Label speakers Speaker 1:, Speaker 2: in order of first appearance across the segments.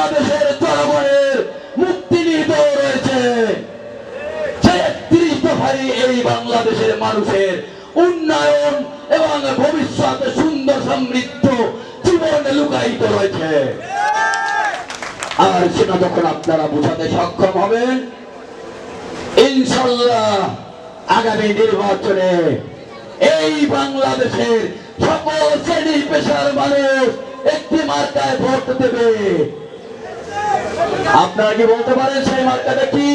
Speaker 1: বাংলাদেশের জনগণের মুক্তি নিহিত রয়েছে। যে একত্রিশ দফায় এই বাংলাদেশের মানুষের উন্নয়ন এবং ভবিষ্যৎ সুন্দর সমৃদ্ধ জীবন লুকায়িত রয়েছে। আর সেটা যখন আপনারা বোঝাতে সক্ষম হবেন ইনশাল্লাহ আগামী নির্বাচনে এই বাংলাদেশের সকল শ্রেণি পেশার মানুষ একটি মার্কায় ভোট দেবে। আপনারা কি বলতে পারেন সেই মার্কাটা কি?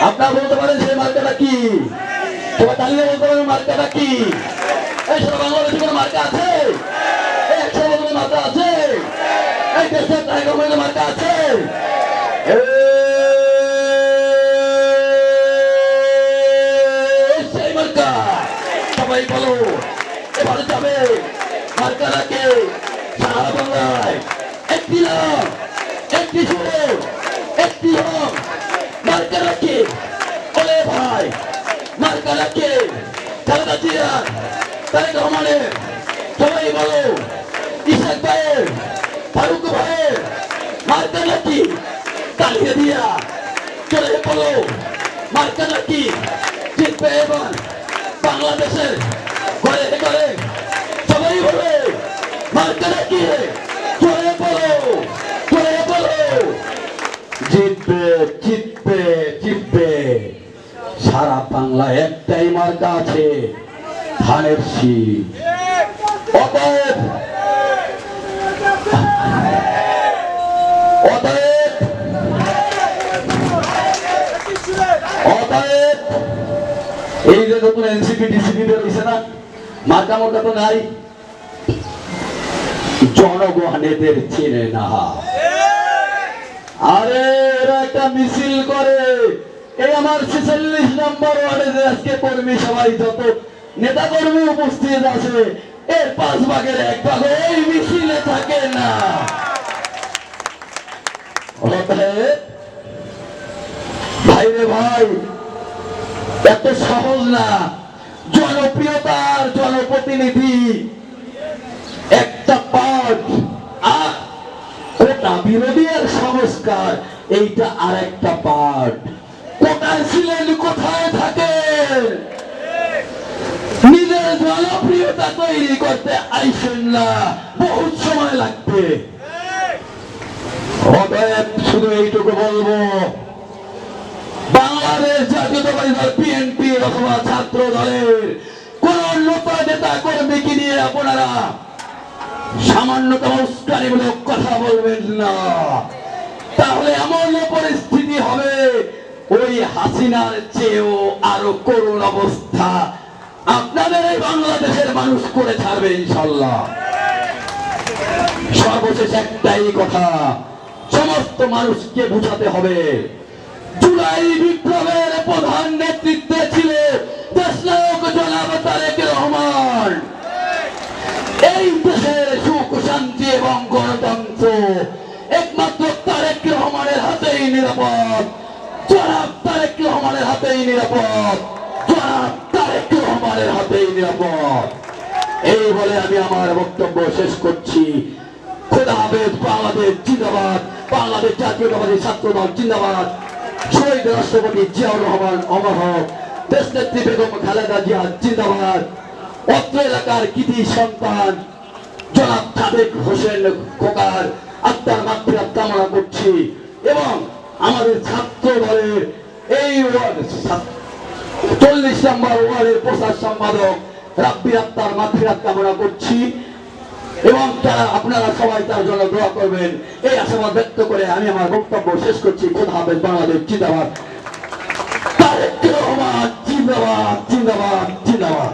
Speaker 1: আপনারা বলতে পারেন সেই মার্কাটা কি? মার্কাটা কি? বাংলাদেশে কোনো মার্কা আছে? সেই সবাই বলো, এবারে যাবে। মার্কা রাখে সারা বাংলায়। একটি নাম একটি সুর একটি হক মার্কা রাখে ওলে ভাই, মার্কা রাখে। খালেদা জিয়া, তারেক রহমানের, সবাই বলো ইসাক ভাইয়ের, ফারুক ভাইয়ের মার্কা নাকি তালিয়ে দিয়া চলে বলো, মার্কা নাকি জিতবে এবার বাংলাদেশের ঘরে ঘরে। সবাই বলে, মার্কা নাকি চলে বলো চলে বলো জিতবে জিতবে সারা বাংলা একটাই মার্কা আছে, ধানের শীত। অতএব এই যে নতুন এনসিপি ডিসিপি বেরোইছে না, মার্কা মোটা তো নাই। জনগণ এদের চেনে না। আরে একটা মিছিল করে। এই আমার ছেচল্লিশ নম্বর ওয়ার্ডে যে আজকে কর্মী সবাই যত নেতা কর্মী উপস্থিত আছে, এর পাঁচ ভাগের এক ভাগ এই মিছিলে থাকে না। ভাই রে ভাই, এত সহজ না। জনপ্রিয়তার জনপ্রতিনিধি সংস্কার এইটা আর একটা পার্ট কোটায় ছিলেন, কোথায় থাকেন? নিজের জনপ্রিয়তা তৈরি করতে আইসেন না, বহুত সময় লাগবে। শুধু এইটুকু বলব, বাংলাদেশ জাতীয়তাবাদী দল বিএনপি অথবা ছাত্র দলের কোন নেতা নেতা, কর্মীকে নিয়ে আপনারা সামান্যতম উস্কানিমূলক কথা বলবেন না। তাহলে এমন পরিস্থিতি হবে, ওই হাসিনার চেয়েও আরও করুণ অবস্থা আপনাদের এই বাংলাদেশের মানুষ করে ছাড়বে ইনশাল্লাহ। সর্বশেষ একটাই কথা, সমস্ত মানুষকে বুঝাতে হবে। জুলাই বিপ্লবের প্রধান নেতৃত্বে ছিল দেশনায়ক জনাব তারেক রহমান। এই দেশের সুখ, শান্তি এবং গণতন্ত্র একমাত্র হাতেই নিরাপদ। জনাব তারেক রহমানের হাতেই নিরাপদ। জনাব তারেক রহমানের হাতেই নিরাপদ। এই বলে আমি আমার বক্তব্য শেষ করছি। খোদা বাংলাদেশ জিন্দাবাদ। বাংলাদেশ জাতীয়তাবাদী ছাত্র জিন্দাবাদ। শহীদ রাষ্ট্রপতি জিয়াউর রহমান, অমর দেশ নেত্রী বেগম খালেদা জিয়া জিন্দাবাদ। অত্র এলাকার কৃতি সন্তান, জনাব সাদেক হোসেন খোকার আত্মার মাতৃহাত কামনা করছি। এবং আমাদের ছাত্র এই চল্লিশ নম্বর ওয়ার্ডের প্রচার সম্পাদক রাব্বি আত্মার মাতৃহাত কামনা করছি। এবং তারা আপনারা সবাই তার জন্য দোয়া করবেন, এই আশাবাদ ব্যক্ত করে আমি আমার বক্তব্য শেষ করছি। খোদা হাফেজ, বাংলাদেশ জিন্দাবাদ। তারেক রহমান জিন্দাবাদ।